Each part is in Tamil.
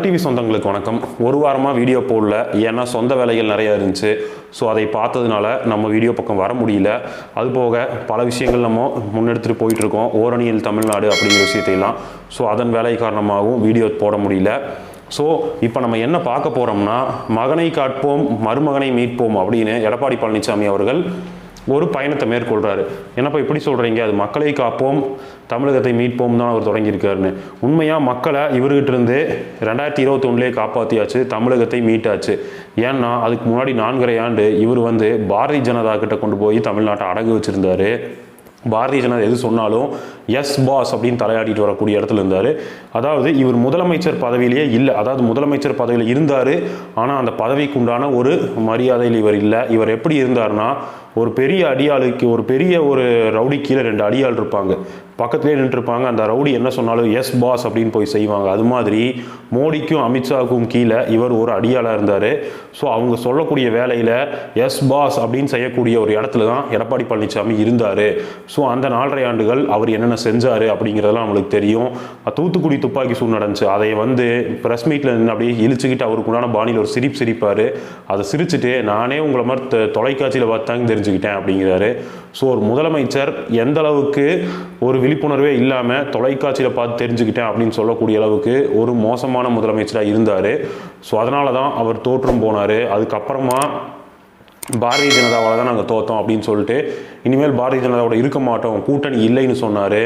டிவி சொந்தங்களுக்கு வணக்கம். ஒரு வாரமாக வீடியோ போடல. ஏன்னா சொந்த வேலைகள் நிறையா இருந்துச்சு. ஸோ அதை பார்த்ததுனால நம்ம வீடியோ பக்கம் வர முடியல. அது போக பல விஷயங்கள் நம்ம முன்னெடுத்துட்டு போயிட்டுருக்கோம். ஓரணியில் தமிழ்நாடு அப்படிங்கிற விஷயத்தையெல்லாம். ஸோ அதன் வேலை காரணமாகவும் வீடியோ போட முடியல. ஸோ இப்போ நம்ம என்ன பார்க்க போகிறோம்னா மகனை காட்போம் மருமகனை மீட்போம் அப்படின்னு எடப்பாடி பழனிசாமி அவர்கள் ஒரு பயணத்தை மேற்கொள்கிறாரு என்னப்பா இப்படி சொல்கிறீங்க அது மக்களை காப்போம் தமிழகத்தை மீட்போம் தான் அவர் தொடங்கியிருக்காருன்னு. உண்மையாக மக்களை இவர்கிட்ட இருந்து ரெண்டாயிரத்தி இருபத்தொன்னுலேயே காப்பாற்றியாச்சு தமிழகத்தை மீட்டாச்சு. ஏன்னா அதுக்கு முன்னாடி நான்கரை ஆண்டு இவர் வந்து பாரதிய ஜனதா கிட்ட கொண்டு போய் தமிழ்நாட்டை அடகு வச்சுருந்தாரு. பாரதிய ஜனதா எது சொன்னாலும் எஸ் பாஸ் அப்படின்னு தலையாடிட்டு வரக்கூடிய இடத்துல இருந்தார். அதாவது இவர் முதலமைச்சர் பதவியிலேயே இல்லை. அதாவது முதலமைச்சர் பதவியில் இருந்தார். ஆனால் அந்த பதவிக்கு உண்டான ஒரு மரியாதையில் இவர் இல்லை. இவர் எப்படி இருந்தார்னா ஒரு பெரிய அடியாளுக்கு ஒரு பெரிய ஒரு ரவுடி கீழே ரெண்டு அடியாள் இருப்பாங்க. பக்கத்துலேயே நின்றுருப்பாங்க. அந்த ரவுடி என்ன சொன்னாலும் எஸ் பாஸ் அப்படின்னு போய் செய்வாங்க. அது மாதிரி மோடிக்கும் அமித்ஷாவுக்கும் கீழே இவர் ஒரு அடியாளாக இருந்தார். ஸோ அவங்க சொல்லக்கூடிய வேலையில் எஸ் பாஸ் அப்படின்னு செய்யக்கூடிய ஒரு இடத்துல தான் எடப்பாடி பழனிசாமி இருந்தார். ஸோ அந்த நாலரை ஆண்டுகள் அவர் என்னென்ன செஞ்சார் அப்படிங்கிறதெல்லாம் நம்மளுக்கு தெரியும். தூத்துக்குடி துப்பாக்கி சூடு நடந்துச்சு. அதை வந்து ப்ரெஸ் மீட்டில் நின்று அப்படியே இழுச்சுக்கிட்டு அவருக்கு உண்டான பாணியில் ஒரு சிரிப்பு சிரிப்பார். அதை சிரிச்சுட்டு நானே உங்களை மாதிரி தொ- தொலைக்காட்சியில் பார்த்தாங்க தெரிஞ்சுக்கிட்டேன் அப்படிங்கிறாரு. ஸோ ஒரு முதலமைச்சர் எந்த அளவுக்கு ஒரு விழிப்புணர்வே இல்லாமல் தொலைக்காட்சியில் பார்த்து தெரிஞ்சுக்கிட்டேன் அப்படின்னு சொல்லக்கூடிய அளவுக்கு ஒரு மோசமான முதலமைச்சராக இருந்தார். ஸோ அதனால தான் அவர் தோற்றும் போனார். அதுக்கப்புறமா பாரதிய ஜனதாவால் தான் நாங்கள் தோத்தோம் அப்படின்னு சொல்லிட்டு இனிமேல் பாரதிய ஜனதாவோட இருக்க மாட்டோம். கூட்டணி இல்லைன்னு சொன்னார்.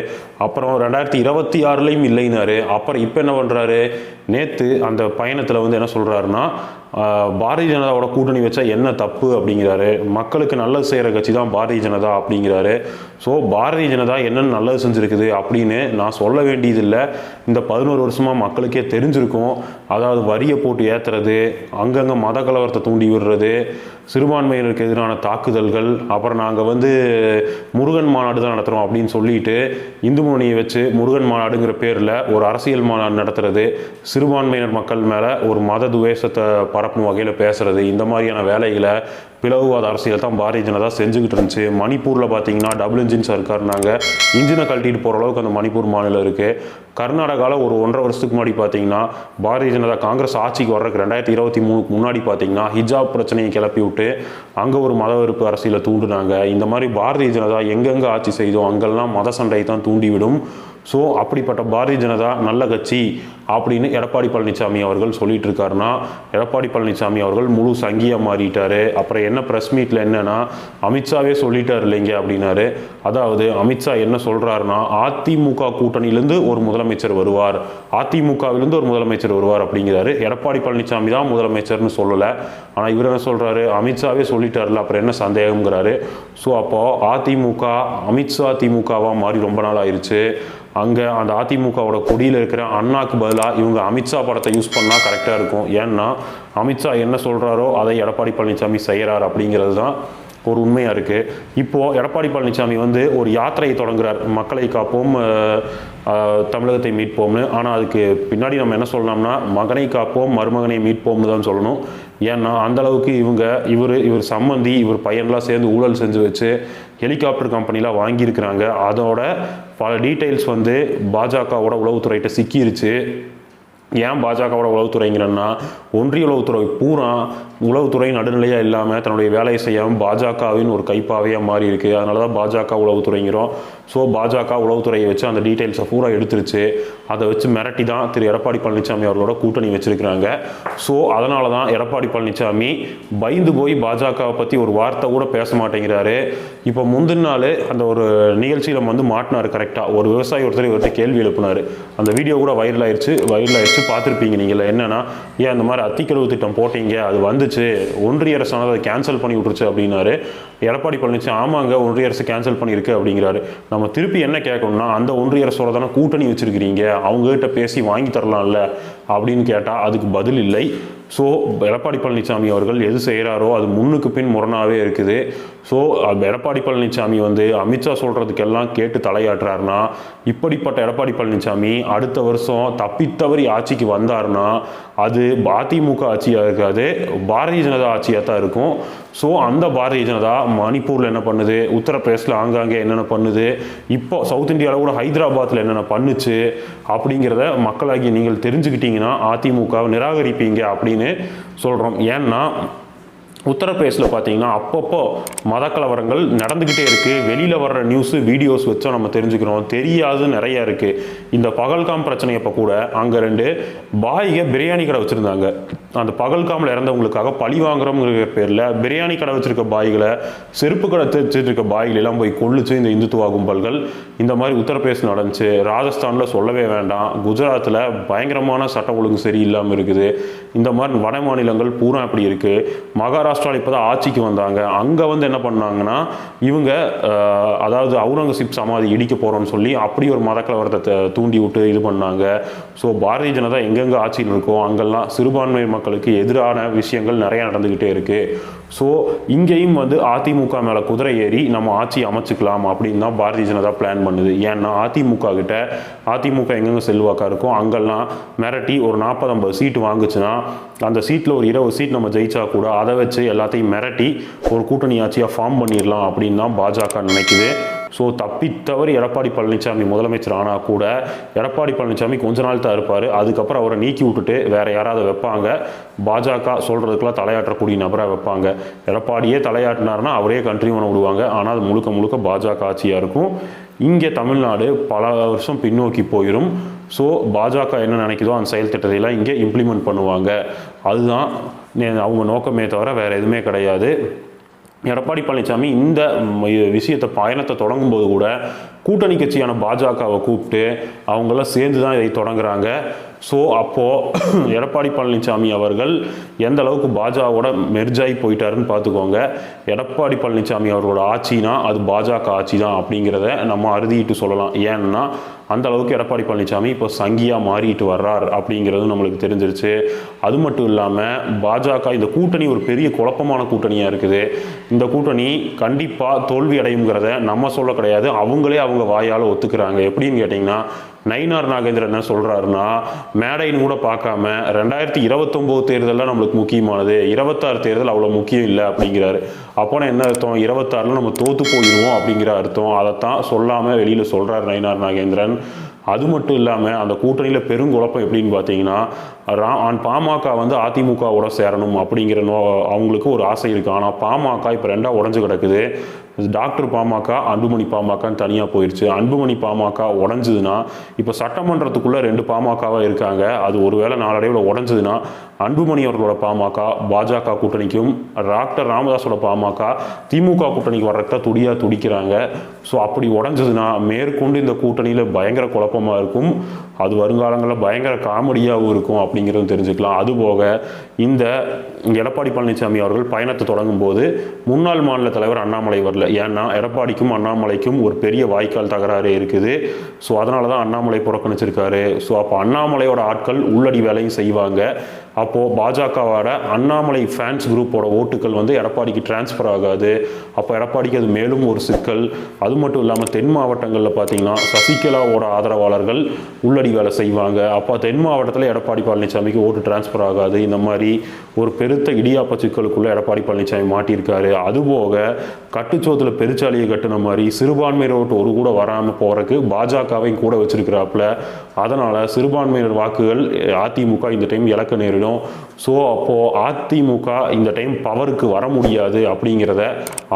அப்புறம் ரெண்டாயிரத்தி இருபத்தி ஆறுலேயும் இல்லைனாரு அப்புறம் இப்போ என்ன பண்ணுறாரு நேற்று அந்த பயணத்தில் வந்து என்ன சொல்கிறாருன்னா பாரதிய ஜனதாவோட கூட்டணி வச்சா என்ன தப்பு அப்படிங்கிறாரு. மக்களுக்கு நல்லது செய்கிற கட்சி தான் பாரதிய ஜனதா அப்படிங்கிறாரு. ஸோ பாரதிய ஜனதா என்னென்ன நல்லது செஞ்சுருக்குது அப்படின்னு நான் சொல்ல வேண்டியதில்லை. இந்த பதினோரு வருஷமாக மக்களுக்கே தெரிஞ்சிருக்கும். அதாவது வரியை போட்டு ஏற்றுறது அங்கங்கே மத கலவரத்தை தூண்டி விடுறது சிறுபான்மையினருக்கு எதிரான தாக்குதல்கள் அப்புறம் நாங்கள் வந்து முருகன் மாநாடு தான் நடத்துகிறோம் அப்படின்னு சொல்லிட்டு இந்து முன்னணியை வச்சு முருகன் மாநாடுங்கிற பேரில் ஒரு அரசியல் மாநாடு நடத்துறது சிறுபான்மையினர் மக்கள் மேலே ஒரு மத துவேஷத்தை பரப்பும் வகையில் பேசுகிறது இந்த மாதிரியான வேலைகளை பிளவுவாத அரசியல் தான் பாரதிய ஜனதா செஞ்சுக்கிட்டு இருந்துச்சு. மணிப்பூரில் பார்த்தீங்கன்னா டபுள் இன்ஜின் சர்க்கார்னாங்க இன்ஜினை கழட்டிட்டு போகிற அளவுக்கு அந்த மணிப்பூர் மாநிலம் இருக்குது கர்நாடகாவில் ஒரு ஒன்றரை வருஷத்துக்கு முன்னாடி பார்த்தீங்கன்னா பாரதிய ஜனதா காங்கிரஸ் ஆட்சிக்கு வர்றதுக்கு ரெண்டாயிரத்தி இருபத்தி மூணுக்கு முன்னாடி பார்த்தீங்கன்னா ஹிஜாப் பிரச்சனையை கிளப்பி விட்டு அங்கே ஒரு மத வெறுப்பு அரசியலை தூண்டுனாங்க. இந்த மாதிரி பாரதிய ஜனதா எங்கெங்கே ஆட்சி செய்தோ அங்கெல்லாம் மத சண்டையை தான் தூண்டிவிடும். ஸோ அப்படிப்பட்ட பாரதிய ஜனதா நல்ல கட்சி அப்படின்னு எடப்பாடி பழனிசாமி அவர்கள் சொல்லிட்டு இருக்காருன்னா எடப்பாடி பழனிசாமி அவர்கள் முழு சங்கியாக மாறிட்டார். அப்புறம் என்ன ப்ரெஸ் மீட்டில் என்னென்னா அமித்ஷாவே சொல்லிட்டார் இல்லைங்க அப்படின்னாரு. அதாவது அமித்ஷா என்ன சொல்கிறாருன்னா அதிமுக கூட்டணியிலேருந்து ஒரு முதலமைச்சர் வருவார். அதிமுகவிலிருந்து ஒரு முதலமைச்சர் வருவார் அப்படிங்கிறாரு. எடப்பாடி பழனிசாமி தான் முதலமைச்சர்னு சொல்லலை. ஆனால் இவர் என்ன சொல்கிறாரு அமித்ஷாவே சொல்லிட்டார்ல அப்புறம் என்ன சந்தேகம்ங்கிறாரு. ஸோ அப்போது அதிமுக அமித்ஷா திமுகவாக மாறி ரொம்ப நாள் ஆயிடுச்சு அங்கே அந்த அதிமுகவோட கொடியில் இருக்கிற அண்ணாக்கு பதிலாக இவங்க அமித்ஷா படத்தை யூஸ் பண்ணால் கரெக்டாக இருக்கும். ஏன்னா அமித்ஷா என்ன சொல்கிறாரோ அதை எடப்பாடி பழனிசாமி செய்கிறார் அப்படிங்கிறது தான் ஒரு உண்மையாக இருக்குது இப்போது எடப்பாடி பழனிசாமி வந்து ஒரு யாத்திரையை தொடங்குறார். மக்களை காப்போம் தமிழகத்தை மீட்போம்னு. ஆனால் அதுக்கு பின்னாடி நம்ம என்ன சொல்லலாம்னா மகனை காப்போம் மருமகனை மீட்போம்னு தான் சொல்லணும். ஏன்னா அந்த அளவுக்கு இவங்க இவர் இவர் சம்மந்தி இவர் பையன்லாம் சேர்ந்து ஊழல் செஞ்சு வச்சு ஹெலிகாப்டர் கம்பெனிலாம் வாங்கியிருக்கிறாங்க. அதோட பல டீட்டெயில்ஸ் வந்து பாஜகவோட உளவுத்துறைகிட்ட சிக்கிருச்சு. ஏன் பாஜகவோட உளவுத்துறைங்கிறன்னா ஒன்றிய உளவுத்துறை பூரா உளவுத்துறை நடுநிலையாக இல்லாமல் தன்னுடைய வேலையை செய்யாமல் பாஜகவின் ஒரு கைப்பாவையாக மாறி இருக்குது அதனால தான் பாஜக உளவுத்துறைங்கிறோம். ஸோ பாஜக உளவுத்துறையை வச்சு அந்த டீட்டெயில்ஸை பூரா எடுத்துருச்சு. அதை வச்சு மிரட்டி தான் திரு எடப்பாடி பழனிசாமி அவர்களோட கூட்டணி வச்சிருக்கிறாங்க. ஸோ அதனால தான் எடப்பாடி பழனிசாமி பயந்து போய் பாஜகவை பற்றி ஒரு வார்த்தை கூட பேச மாட்டேங்கிறாரு. இப்போ முந்தின நாள் அந்த ஒரு நிகழ்ச்சியில் வந்து மாட்டினார் கரெக்டாக ஒரு விவசாயி ஒருத்தர் இவர்கிட்ட கேள்வி எழுப்பினார். அந்த வீடியோ கூட வைரல் ஆயிடுச்சு வைரல் ஆயிடுச்சு பார்த்துருப்பீங்க நீங்கள் என்னென்னா ஏன் இந்த மாதிரி அத்திக்கழுவு திட்டம் போட்டீங்க? அது வந்து இருந்துச்சு ஒன்றிய அரசானது அதை கேன்சல் பண்ணி விட்டுருச்சு அப்படின்னாரு. எடப்பாடி பழனிசாமி ஆமாங்க ஒன்றிய அரசு கேன்சல் பண்ணியிருக்கு அப்படிங்கிறாரு. நம்ம திருப்பி என்ன கேட்கணும்னா அந்த ஒன்றிய அரசோட தானே கூட்டணி வச்சிருக்கிறீங்க. அவங்ககிட்ட பேசி வாங்கி தரலாம்ல அப்படின்னு கேட்டால் அதுக்கு பதில் இல்லை. ஸோ எடப்பாடி பழனிசாமி அவர்கள் எது செய்கிறாரோ அது முன்னுக்கு பின் முரணாகவே இருக்குது. ஸோ எடப்பாடி பழனிசாமி வந்து அமித்ஷா சொல்கிறதுக்கெல்லாம் கேட்டு தலையாட்டுறாருனா இப்படிப்பட்ட எடப்பாடி பழனிசாமி அடுத்த வருஷம் தப்பித்தவறி ஆட்சிக்கு வந்தாருன்னா அது அதிமுக ஆட்சியாக இருக்காது பாரதிய ஜனதா ஆட்சியாக தான் இருக்கும். ஸோ அந்த பாரதிய ஜனதா மணிப்பூரில் என்ன பண்ணுது? உத்தரப்பிரதேசில் ஆங்காங்கே என்னென்ன பண்ணுது? இப்போ சவுத் இந்தியாவில் கூட ஹைதராபாத்தில் என்னென்ன பண்ணுச்சு? அப்படிங்கிறத மக்களாகி நீங்கள் தெரிஞ்சுக்கிட்டீங்கன்னா அதிமுகவை நிராகரிப்பீங்க அப்படின்னு சொல்கிறோம் ஏன்னா உத்தரப்பிரதேசில் பார்த்தீங்கன்னா அப்பப்போ மத கலவரங்கள் நடந்துக்கிட்டே இருக்குது வெளியில் வர்ற நியூஸு வீடியோஸ் வச்சோம் நம்ம தெரிஞ்சுக்கிறோம். தெரியாது நிறைய இருக்குது இந்த பகல்காம் பிரச்சனை அப்போ கூட அங்கே ரெண்டு பாய்க பிரியாணி கடை வச்சுருந்தாங்க. அந்த பகல்காமில் இறந்தவங்களுக்காக பழி வாங்குறோங்கிற பேரில் பிரியாணி கடை வச்சிருக்க பாய்களை செருப்பு கடை வச்சிருக்க பாய்கள் எல்லாம் போய் கொள்ளுச்சு இந்த இந்துத்துவா கும்பல்கள். இந்த மாதிரி உத்தரப்பிரதேசம் நடந்துச்சு. ராஜஸ்தானில் சொல்லவே வேண்டாம். குஜராத்தில் பயங்கரமான சட்ட ஒழுங்கு சரியில்லாமல் இருக்குது. இந்த மாதிரி வட மாநிலங்கள் பூரா அப்படி இருக்குது மகாராஷ்டிராவில் இப்போ தான் ஆட்சிக்கு வந்தாங்க. அங்கே வந்து என்ன பண்ணாங்கன்னா இவங்க அதாவது அவுரங்கசீப் சமாதி இடிக்க போகிறோம்னு சொல்லி அப்படி ஒரு மதக்கலவரத்தை தூண்டி விட்டு இது பண்ணாங்க. ஸோ பாரதிய ஜனதா எங்கெங்கே ஆட்சியில் இருக்கோ அங்கெல்லாம் சிறுபான்மை மக்களுக்கு எதிரான விஷயங்கள் நிறையா நடந்துக்கிட்டே இருக்குது ஸோ இங்கேயும் வந்து அதிமுக மேலே குதிரை ஏறி நம்ம ஆட்சி அமைச்சிக்கலாம் அப்படின்னு தான் பாரதிய ஜனதா பிளான் பண்ணுது. ஏன்னா அதிமுக கிட்ட அதிமுக எங்கெங்கே செல்வாக்காக இருக்கோ அங்கெல்லாம் மிரட்டி ஒரு நாற்பது ஐம்பது சீட்டு வாங்குச்சுன்னா அந்த சீட்டில் ஒரு இருபது சீட் நம்ம ஜெயிச்சா கூட அதை வச்சு எல்லாத்தையும் மிரட்டி ஒரு கூட்டணி ஆட்சியாக ஃபார்ம் பண்ணிடலாம் அப்படின்னு தான் பாஜக நினைக்குது. ஸோ தப்பி தவறி எடப்பாடி பழனிசாமி முதலமைச்சர் ஆனால் கூட எடப்பாடி பழனிசாமி கொஞ்ச நாள் தான் இருப்பார். அதுக்கப்புறம் அவரை நீக்கி விட்டுட்டு வேறு யாராவது வைப்பாங்க. பாஜக சொல்கிறதுக்கெல்லாம் தலையாற்றக்கூடிய நபராக வைப்பாங்க. எடப்பாடியே தலையாட்டினார்னா அவரே கண்ட்ரி பண்ண விடுவாங்க ஆனால் அது முழுக்க முழுக்க பாஜக ஆட்சியாக இருக்கும். இங்கே தமிழ்நாடு பல வருஷம் பின்னோக்கி போயிடும் ஸோ பாஜக என்ன நினைக்குதோ அந்த செயல் எல்லாம் இங்கே இம்ப்ளிமெண்ட் பண்ணுவாங்க. அதுதான் அவங்க நோக்கமே தவிர வேறு எதுவுமே கிடையாது. எடப்பாடி பழனிசாமி இந்த விஷயத்தை பயணத்தை தொடங்கும்போது கூட கூட்டணி கட்சியான பாஜகவை கூப்பிட்டு அவங்களாம் சேர்ந்து தான் இதை தொடங்குறாங்க. ஸோ அப்போது எடப்பாடி பழனிசாமி அவர்கள் எந்த அளவுக்கு பாஜகவோட மெர்ஜாகி போயிட்டாருன்னு பார்த்துக்கோங்க. எடப்பாடி பழனிசாமி அவர்களோட ஆட்சினா அது பாஜக ஆட்சி தான் அப்படிங்கிறத நம்ம அறுதிட்டு சொல்லலாம். ஏன்னா அந்த அளவுக்கு எடப்பாடி பழனிசாமி இப்போ சங்கியாக மாறிட்டு வர்றார் அப்படிங்கிறது நம்மளுக்கு தெரிஞ்சிருச்சு. அது மட்டும் இல்லாமல் பாஜக இந்த கூட்டணி ஒரு பெரிய குழப்பமான கூட்டணியாக இருக்குது. இந்த கூட்டணி கண்டிப்பாக தோல்வி அடையுங்கிறத நம்ம சொல்ல கிடையாது. அவங்களே அவங்க வாயால் ஒத்துக்கிறாங்க. எப்படின்னு கேட்டிங்கன்னா நயினார் நாகேந்திரன் என்ன சொல்கிறாருன்னா மேடைன்னு கூட பார்க்காம ரெண்டாயிரத்தி இருபத்தொம்போது தேர்தலில் நம்மளுக்கு முக்கியமானது. இருபத்தாறு தேர்தல் அவ்வளோ முக்கியம் இல்லை அப்படிங்கிறாரு. அப்போனா என்ன அர்த்தம்? இருபத்தாறில் நம்ம தோற்று போயிடுவோம் அப்படிங்கிற அர்த்தம். அதைத்தான் சொல்லாமல் வெளியில் சொல்கிறார் நயினார் நாகேந்திரன். அது மட்டும் இல்லாமல் அந்த கூட்டணியில் பெருங்குழப்பம் எப்படின்னு பார்த்தீங்கன்னா ரா ஆன் பாமக வந்து அதிமுகவோட சேரணும் அப்படிங்கிற நோ அவங்களுக்கு ஒரு ஆசை இருக்குது ஆனால் பாமக இப்போ ரெண்டாக உடஞ்சு கிடக்குது. டாக்டர் பாமக அன்புமணி பாமகன்னு தனியாக போயிடுச்சு அன்புமணி பாமக உடஞ்சதுன்னா இப்போ சட்டமன்றத்துக்குள்ளே ரெண்டு பாமகவாக இருக்காங்க. அது ஒருவேளை நாளடைவில் உடஞ்சதுன்னா அன்புமணி அவர்களோட பாமக பாஜக கூட்டணிக்கும் டாக்டர் ராமதாஸோட பாமக திமுக கூட்டணிக்கு வர்றதுக்கு துடியாக துடிக்கிறாங்க. ஸோ அப்படி உடஞ்சதுன்னா மேற்கொண்டு இந்த கூட்டணியில் பயங்கர குழப்பமாக இருக்கும். அது வருங்காலங்களில் பயங்கர காமெடியாகவும் இருக்கும் அப்படிங்கிறதும் தெரிஞ்சுக்கலாம். அதுபோக இந்த எடப்பாடி பழனிசாமி அவர்கள் பயணத்தை தொடங்கும் போது முன்னாள் மாநில தலைவர் அண்ணாமலை வரல ஏன்னா எடப்பாடிக்கும் அண்ணாமலைக்கும் ஒரு பெரிய வாய்க்கால் தகராறு இருக்குது. ஸோ அதனால தான் அண்ணாமலை புறக்கணிச்சிருக்காரு. ஸோ அப்போ அண்ணாமலையோட ஆட்கள் உள்ளடி வேலையும் செய்வாங்க. அப்போது பாஜகவோட அண்ணாமலை ஃபேன்ஸ் குரூப்போட ஓட்டுகள் வந்து எடப்பாடிக்கு டிரான்ஸ்ஃபர் ஆகாது. அப்போ எடப்பாடிக்கு அது மேலும் ஒரு சிக்கல். அது மட்டும் இல்லாமல் தென் மாவட்டங்களில் பார்த்தீங்கன்னா சசிகலாவோட ஆதரவாளர்கள் உள்ளடி வேலை செய்வாங்க. அப்போ தென் மாவட்டத்தில் எடப்பாடி பழனிசாமிக்கு ஓட்டு டிரான்ஸ்ஃபர் ஆகாது. இந்த மாதிரி ஒரு பெருத்த இடியாப்ப சிக்கலுக்குள்ளே எடப்பாடி பழனிசாமி மாட்டியிருக்காரு. அதுபோக கட்டுச்சோத்தில் பெருச்சாலியை கட்டின மாதிரி சிறுபான்மையினர் ஓட்டு ஒரு கூட வராமல் போகிறதுக்கு பாஜகவையும் கூட வச்சிருக்கிறாப்புல. அதனால் சிறுபான்மையினர் வாக்குகள் அதிமுக இந்த டைம் இழக்க நேரிடும். ஸோ அப்போது அதிமுக இந்த டைம் பவருக்கு வர முடியாது அப்படிங்கிறத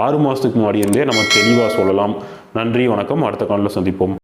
ஆறு மாதத்துக்கு முன்னாடி இருந்தே நம்ம தெளிவாக சொல்லலாம். நன்றி வணக்கம். அடுத்த காலில் சந்திப்போம்.